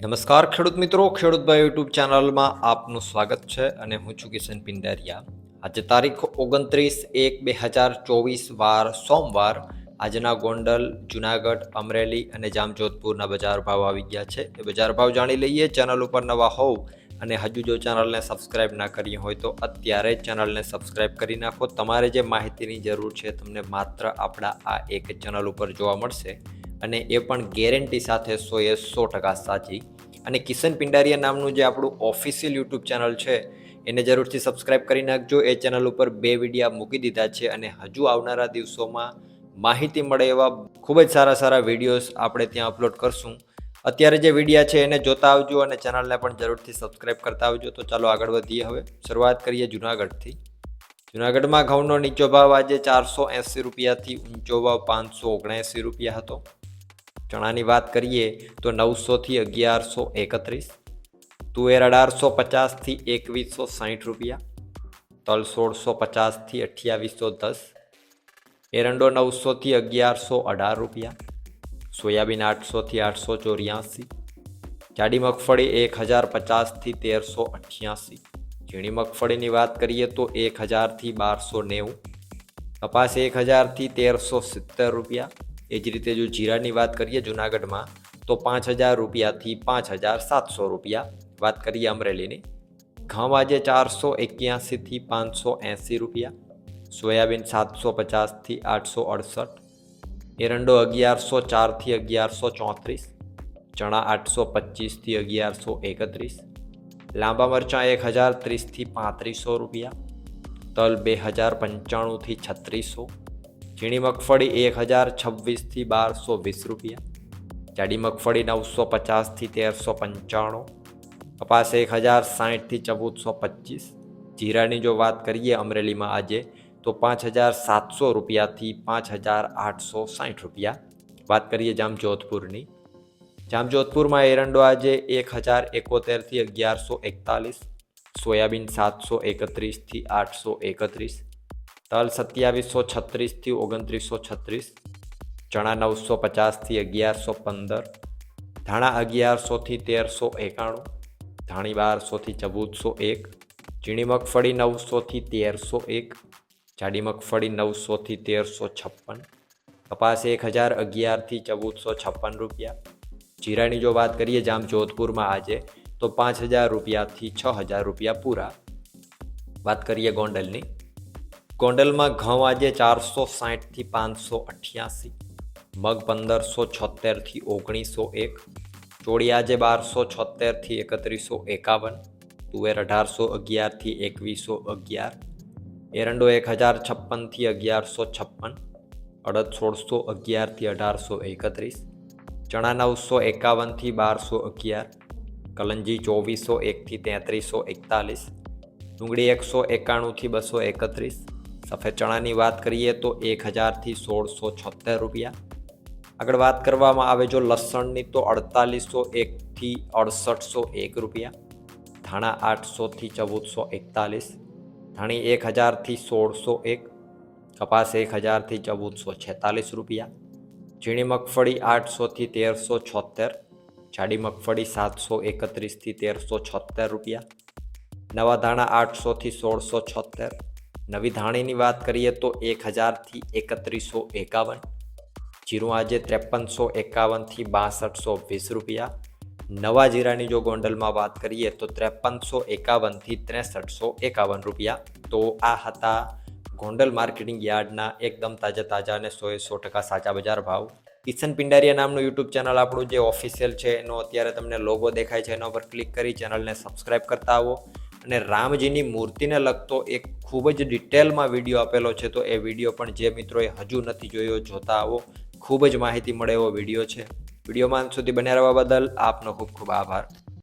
નમસ્કાર ખેડૂત મિત્રો ખેડૂતભાઈ યુટ્યુબ ચેનલમાં આપનું સ્વાગત છે અને હું છું કિશન પિંડારિયા. આજે તારીખ ઓગણત્રીસ એક બે હજાર ચોવીસ, વાર સોમવાર, આજના ગોંડલ, જુનાગઢ, અમરેલી અને જામજોધપુરના બજાર ભાવ આવી ગયા છે. એ બજાર ભાવ જાણી લઈએ, ચેનલ ઉપર નવા હોવ અને હજુ જો ચેનલને સબસ્ક્રાઇબ ના કરી હોય તો અત્યારે ચેનલને સબસ્ક્રાઇબ કરી નાખો. તમારે જે માહિતીની જરૂર છે, તમને માત્ર આપણા આ એક ચેનલ ઉપર જોવા મળશે. અને એ પણ ગેરંટી સાથે સો એ સો ટકા સાચી. અને કિશન પિંડારિયા નામનું જે આપણું ઓફિશિયલ યુટ્યુબ ચેનલ છે, એને જરૂરથી સબસ્ક્રાઇબ કરી નાખજો. એ ચેનલ ઉપર બે વિડીયા મૂકી દીધા છે અને હજુ આવનારા દિવસોમાં માહિતી મળે એવા ખૂબ જ સારા સારા વિડીયોઝ આપણે ત્યાં અપલોડ કરશું. અત્યારે જે વિડીયા છે એને જોતા આવજો અને ચેનલને પણ જરૂરથી સબસ્ક્રાઇબ કરતા આવજો. તો ચાલો આગળ વધીએ હવે. શરૂઆત કરીએ જુનાગઢથી. જુનાગઢમાં ઘઉંનો નીચો ભાવ આજે ચારસો એંસી રૂપિયાથી ઊંચો ભાવ પાંચસો ઓગણએંસી રૂપિયા હતો. ચણાની વાત કરીએ તો નવસોથી અગિયારસો એકત્રીસ, તુવેર અઢારસો પચાસથી એકવીસો સાઠ રૂપિયા, તલ સોળસો પચાસથી અઠ્યાવીસો દસ, એરંડો નવસોથી અગિયારસો અઢાર રૂપિયા, સોયાબીન આઠસોથી આઠસો ચોર્યાસી, જાડી મગફળી એક હજાર પચાસથી તેરસો અઠ્યાસી. ઝીણી મગફળીની વાત કરીએ તો એક હજારથી બારસો નેવું, કપાસ એક હજારથી તેરસો સિત્તેર રૂપિયા એ જ રીતે જો જીરાની વાત કરીએ જુનાગઢમાં, તો પાંચ હજાર રૂપિયાથી પાંચ હજાર સાતસો રૂપિયા વાત કરીએ અમરેલીની. ઘઉં આજે ચારસો એક્યાસીથી પાંચસો એંસી રૂપિયા, સોયાબીન સાતસો પચાસથી આઠસો અડસઠ, એરંડો અગિયારસો ચારથી અગિયારસો ચોત્રીસ, ચણા આઠસો પચીસથી અગિયારસો એકત્રીસ, લાંબા મરચાં એક હજાર ત્રીસથી પાંત્રીસો રૂપિયા, તલ બે હજાર પંચાણુંથી છત્રીસો ઝીણી મગફળી એક હજાર છવ્વીસથી બારસો વીસ રૂપિયા. જાડી મગફળી નવસો પચાસથી તેરસો પંચાણું. કપાસ એક હજાર સાઠથી ચૌદસો પચીસ. જીરાની જો વાત કરીએ અમરેલીમાં આજે, તો પાંચ હજાર સાતસો રૂપિયાથી પાંચ હજાર આઠસો સાઠ રૂપિયા. વાત કરીએ જામજોધપુરની. જામજોધપુરમાં એરંડો આજે એક હજાર એકોતેરથી અગિયારસો એકતાલીસ. સોયાબીન સાતસો એકત્રીસથી આઠસો એકત્રીસ. તલ સત્યાવીસો છત્રીસથી ઓગણત્રીસો છત્રીસ ચણા નવસો પચાસથી અગિયારસો પંદર ધાણા અગિયારસોથી તેરસો એકાણું ધાણી બારસોથી ચૌદસો એક ઝીણી મગફળી નવસોથી તેરસો એક જાડી મગફળી નવસોથી તેરસો છપ્પન કપાસ એક હજાર અગિયારથી ચૌદસો છપ્પન રૂપિયા જીરાની જો વાત કરીએ જામ જોધપુરમાં આજે તો પાંચ હજાર રૂપિયાથી છ હજાર રૂપિયા પૂરા વાત કરીએ ગોંડલની ગોંડલમાં ઘઉં આજે ચારસો સાઠથી પાંચસો અઠ્યાસી, મગ પંદરસો છોતેરથી ઓગણીસો એક, ચોળી આજે બારસો છોતેરથી એકત્રીસો એકાવન, તુવેર અઢારસો અગિયારથી એકવીસો અગિયાર, એરંડો એક હજાર છપ્પનથી અગિયારસો છપ્પન, અડદ સોળસો અગિયારથી અઢારસો એકત્રીસ, ચણા નવસો એકાવનથી બારસો અગિયાર, કલંજી ચોવીસો એકથી તેત્રીસો એકતાલીસ, ડુંગળી એકસો એકાણુંથી બસો એકત્રીસ સફેદ ચણાની વાત કરીએ તો એક હજારથી સોળસો છોતેર રૂપિયા. આગળ વાત કરવામાં આવે જો લસણની તો અડતાલીસો એકથી અડસઠસો એક રૂપિયા. ધાણા આઠસોથી ચૌદસો એકતાલીસ. ધાણી એક હજારથી સોળસો એક. કપાસ એક હજારથી ચૌદસો છેતાલીસ રૂપિયા. ઝીણી મગફળી આઠસોથી તેરસો છોતેર જાડી મગફળી સાતસો એકત્રીસથી તેરસો છોતેર રૂપિયા. નવા ધાણા આઠસોથી સોળસો છોતેર નવી ધાણીની વાત કરીએ તો એક હજારથી એકત્રીસો એકાવન, જીરું આજે ત્રેપનસો એકાવનથી બાસઠસો વીસ રૂપિયા. નવા જીરાની જો ગોંડલમાં વાત કરીએ તો ત્રેપનસો એકાવનથી ત્રેસઠસો એકાવન રૂપિયા. તો આ હતા ગોંડલ માર્કેટિંગ યાર્ડના એકદમ તાજા તાજા અને સો એ સો ટકા સાચા બજાર ભાવ. કિશન પિંડારિયા નામનું યુટ્યુબ ચેનલ આપણું જે ઓફિશિયલ છે, એનો અત્યારે તમને લોગો દેખાય છે, એના પર ક્લિક કરી ચેનલને સબસ્ક્રાઇબ કરતા આવો. અને રામજીની મૂર્તિને લગતો એક ખૂબ જ ડિટેલમાં વીડિયો આપેલો છે. તો એ વીડિયો પણ જે મિત્રોએ હજુ નથી જોયો, જોતા આવો. ખૂબ જ માહિતી મળે એવો વીડિયો છે. વિડીયોમાં સુધી બન્યા રહેવા બદલ આપનો ખૂબ ખૂબ આભાર.